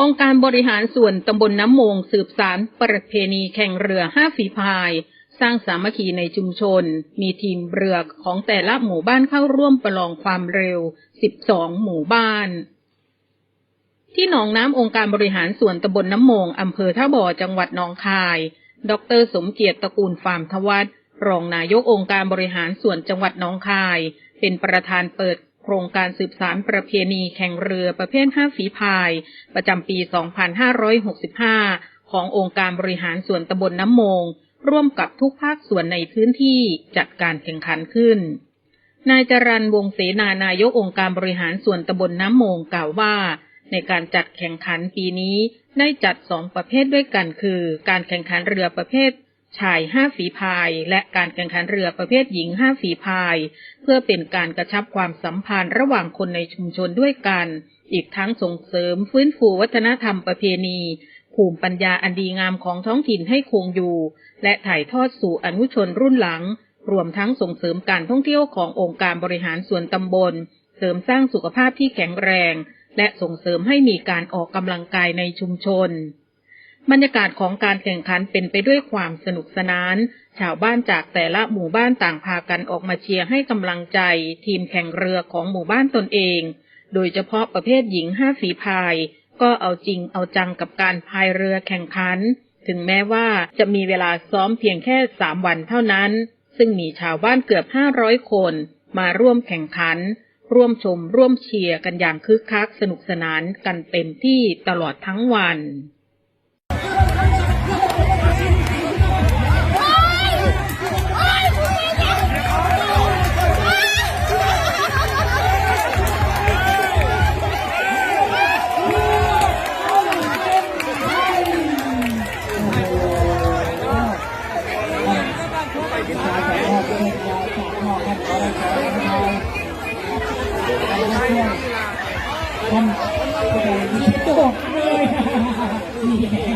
องค์การบริหารส่วนตำบลน้ำมงสืบสารประเพณีแข่งเรือห้าฝีพาย สร้างสามัคคีในชุมชน มีทีมเรือของแต่ละหมู่บ้านเข้าร่วมประลองความเร็ว 12 หมู่บ้าน ที่หนองน้ำองค์การบริหารส่วนตำบลน้ำมงอำเภอท่าบ่อจังหวัดหนองคาย ดร สมเกียรติตระกูลฟาร์มทวัฒรองนายกองค์การบริหารส่วนจังหวัดหนองคาย เป็นประธานเปิด โครงการสืบสารประเพณีแข่งเรือประเภทห้าฝีพาย ประจำปี 2565 ขององค์การบริหารส่วนตำบลน้ำมง ร่วมกับทุกภาคส่วนในพื้นที่จัดการแข่งขันขึ้น นายจรันวงเสนานายกองค์การบริหารส่วนตำบลน้ำมงกล่าวว่า ในการจัดแข่งขันปีนี้ได้จัดสองประเภทด้วยกันคือ การแข่งขันเรือประเภท ชายห้าฝีพาย และการแข่งขันเรือประเภทหญิงห้าฝีพาย เพื่อเป็นการกระชับความสัมพันธ์ระหว่างคนในชุมชนด้วยกัน อีกทั้งส่งเสริมฟื้นฟูวัฒนธรรมประเพณี ภูมิปัญญาอันดีงามของท้องถิ่นให้คงอยู่ และถ่ายทอดสู่อนุชนรุ่นหลัง รวมทั้งส่งเสริมการท่องเที่ยวขององค์การบริหารส่วนตำบล เสริมสร้างสุขภาพที่แข็งแรง และส่งเสริมให้มีการออกกำลังกายในชุมชน บรรยากาศของการแข่งขันเป็นไปด้วยความสนุกสนาน ชาวบ้านจากแต่ละหมู่บ้านต่างพากันออกมาเชียร์ให้กำลังใจ ทีมแข่งเรือของหมู่บ้านตนเอง โดยเฉพาะประเภทหญิงห้าฝีพาย ก็เอาจริงเอาจังกับการพายเรือแข่งขัน ถึงแม้ว่าจะมีเวลาซ้อมเพียงแค่สามวันเท่านั้น ซึ่งมีชาวบ้านเกือบห้าร้อยคน มาร่วมแข่งขัน ร่วมชมร่วมเชียร์กันอย่างคึกคักสนุกสนานกันเต็มที่ตลอดทั้งวัน ทำโดดเลย